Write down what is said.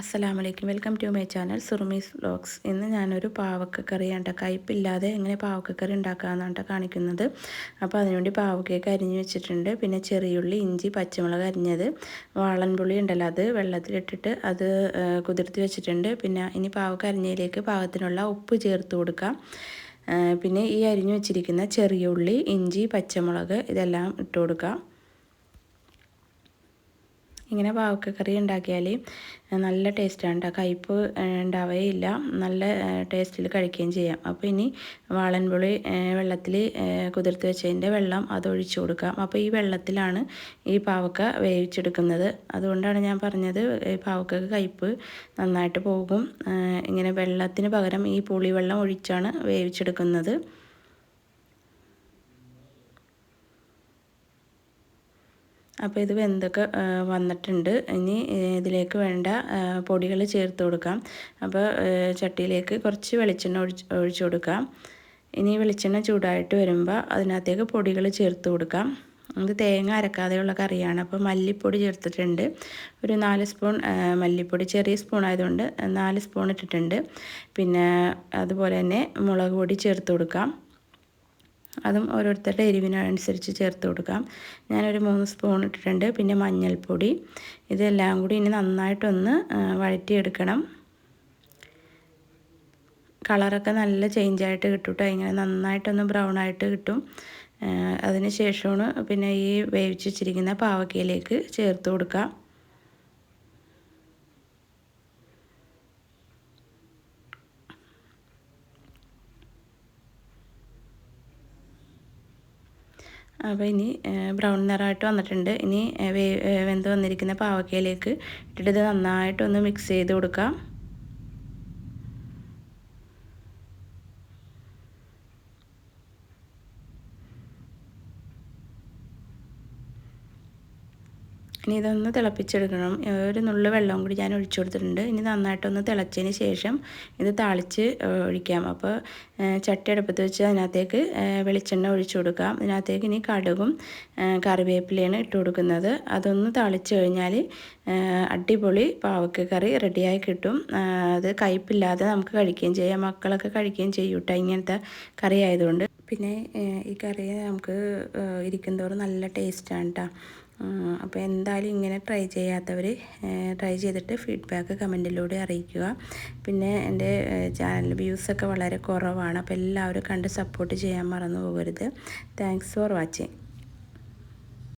അസ്സലാമു അലൈക്കും welcome to my channel Surumi's vlogs. ഇന്ന് ഞാനൊരു പാവക്ക കറിയാണ് കയ്പില്ലാതെ എങ്ങനെ പാവക്കക്കറി ഉണ്ടാക്കാമെന്നാണ് കാണിക്കുന്നത്. അപ്പോൾ അതിനുവേണ്ടി പാവക്കയൊക്കെ അരിഞ്ഞ് വെച്ചിട്ടുണ്ട്. പിന്നെ ചെറിയുള്ളി ഇഞ്ചി പച്ചമുളക് അരിഞ്ഞത്. വാളൻപുളി ഉണ്ടല്ലോ അത് വെള്ളത്തിലിട്ടിട്ട് അത് കുതിർത്തി വെച്ചിട്ടുണ്ട്. പിന്നെ ഇനി പാവക്ക അരിഞ്ഞയിലേക്ക് പാകത്തിനുള്ള ഉപ്പ് ചേർത്ത് കൊടുക്കാം. പിന്നെ ഈ അരിഞ്ഞു വെച്ചിരിക്കുന്ന ചെറിയ ഉള്ളി ഇഞ്ചി പച്ചമുളക് ഇതെല്ലാം ഇട്ട് കൊടുക്കാം. ഇങ്ങനെ പാവക്കക്കറി ഉണ്ടാക്കിയാൽ നല്ല ടേസ്റ്റാണ് കേട്ടോ കയ്പ്പ് ഉണ്ടാവുകയില്ല നല്ല ടേസ്റ്റിൽ കഴിക്കുകയും ചെയ്യാം. അപ്പോൾ ഇനി വാളൻപുളി വെള്ളത്തിൽ കുതിർത്ത് വെച്ചതിന്റെ വെള്ളം അത് ഒഴിച്ചു കൊടുക്കാം. അപ്പോൾ ഈ വെള്ളത്തിലാണ് ഈ പാവക്ക വേവിച്ചെടുക്കുന്നത്. അതുകൊണ്ടാണ് ഞാൻ പറഞ്ഞത് പാവക്കക്ക് കയ്പ്പ് നന്നായിട്ട് പോകും. ഇങ്ങനെ വെള്ളത്തിന് പകരം ഈ പുളിവെള്ളം ഒഴിച്ചാണ് വേവിച്ചെടുക്കുന്നത്. അപ്പോൾ ഇത് വെന്തൊക്കെ വന്നിട്ടുണ്ട്. ഇനി ഇതിലേക്ക് വേണ്ട പൊടികൾ ചേർത്ത് കൊടുക്കാം. അപ്പോൾ ചട്ടിയിലേക്ക് കുറച്ച് വെളിച്ചെണ്ണ ഒഴിച്ച് ഒഴിച്ചു കൊടുക്കാം. ഇനി വെളിച്ചെണ്ണ ചൂടായിട്ട് വരുമ്പോൾ അതിനകത്തേക്ക് പൊടികൾ ചേർത്ത് കൊടുക്കാം. ഇത് തേങ്ങ അരക്കാതെയുള്ള കറിയാണ്. അപ്പോൾ മല്ലിപ്പൊടി ചേർത്തിട്ടുണ്ട്. ഒരു നാല് സ്പൂൺ മല്ലിപ്പൊടി ചെറിയ സ്പൂൺ ആയതുകൊണ്ട് നാല് സ്പൂൺ ഇട്ടിട്ടുണ്ട്. പിന്നെ അതുപോലെ തന്നെ മുളക് പൊടി ചേർത്ത് കൊടുക്കാം. അതും ഓരോരുത്തരുടെ എരിവിനനുസരിച്ച് ചേർത്ത് കൊടുക്കാം. ഞാനൊരു മൂന്ന് സ്പൂൺ ഇട്ടിട്ടുണ്ട്. പിന്നെ മഞ്ഞൾപ്പൊടി. ഇതെല്ലാം കൂടി ഇനി നന്നായിട്ടൊന്ന് വഴറ്റിയെടുക്കണം. കളറൊക്കെ നല്ല ചേഞ്ചായിട്ട് കിട്ടും കേട്ടോ ഇങ്ങനെ നന്നായിട്ടൊന്ന് ബ്രൗൺ ആയിട്ട് കിട്ടും അതിന് ശേഷമാണ് പിന്നെ ഈ വേവിച്ച് വെച്ചിരിക്കുന്ന പാവക്കയിലേക്ക് ചേർത്ത് കൊടുക്കാം. അപ്പോൾ ഇനി ബ്രൗൺ നിറമായിട്ട് വന്നിട്ടുണ്ട്. ഇനി വെന്ത് വന്നിരിക്കുന്ന പാവക്കയിലേക്ക് ഇട്ടിട്ട് ഇത് നന്നായിട്ടൊന്ന് മിക്സ് ചെയ്ത് കൊടുക്കാം. ഇനി ഇതൊന്ന് തിളപ്പിച്ചെടുക്കണം. ഒരു നുള്ളു വെള്ളം കൂടി ഞാൻ ഒഴിച്ചു കൊടുത്തിട്ടുണ്ട്. ഇനി നന്നായിട്ടൊന്ന് തിളച്ചതിന് ശേഷം ഇത് താളിച്ച് ഒഴിക്കാം. അപ്പോൾ ചട്ടി അടുപ്പത്ത് വെച്ച് അതിനകത്തേക്ക് വെളിച്ചെണ്ണ ഒഴിച്ചു കൊടുക്കാം. അതിനകത്തേക്ക് ഇനി കടുകും കറിവേപ്പിലയാണ് ഇട്ട് കൊടുക്കുന്നത്. അതൊന്ന് തളിച്ച് കഴിഞ്ഞാൽ അടിപൊളി പാവക്ക കറി റെഡിയായി കിട്ടും. അത് കയ്പില്ലാതെ നമുക്ക് കഴിക്കുകയും ചെയ്യാം. മക്കളൊക്കെ കഴിക്കുകയും ചെയ്യൂട്ടോ ഇങ്ങനത്തെ കറി ആയതുകൊണ്ട്. പിന്നെ ഈ കറി നമുക്ക് ഇരിക്കുന്നതോറും നല്ല ടേസ്റ്റാണ് കേട്ടോ അപ്പോൾ എന്തായാലും ഇങ്ങനെ ട്രൈ ചെയ്യാത്തവർ ട്രൈ ചെയ്തിട്ട് ഫീഡ്ബാക്ക് കമന്റിലൂടെ അറിയിക്കുക. പിന്നെ എന്റെ ചാനൽ വ്യൂസൊക്കെ വളരെ കുറവാണ്. അപ്പോൾ എല്ലാവരും കണ്ട് സപ്പോർട്ട് ചെയ്യാൻ മറന്നു പോകരുത്. Thanks for watching.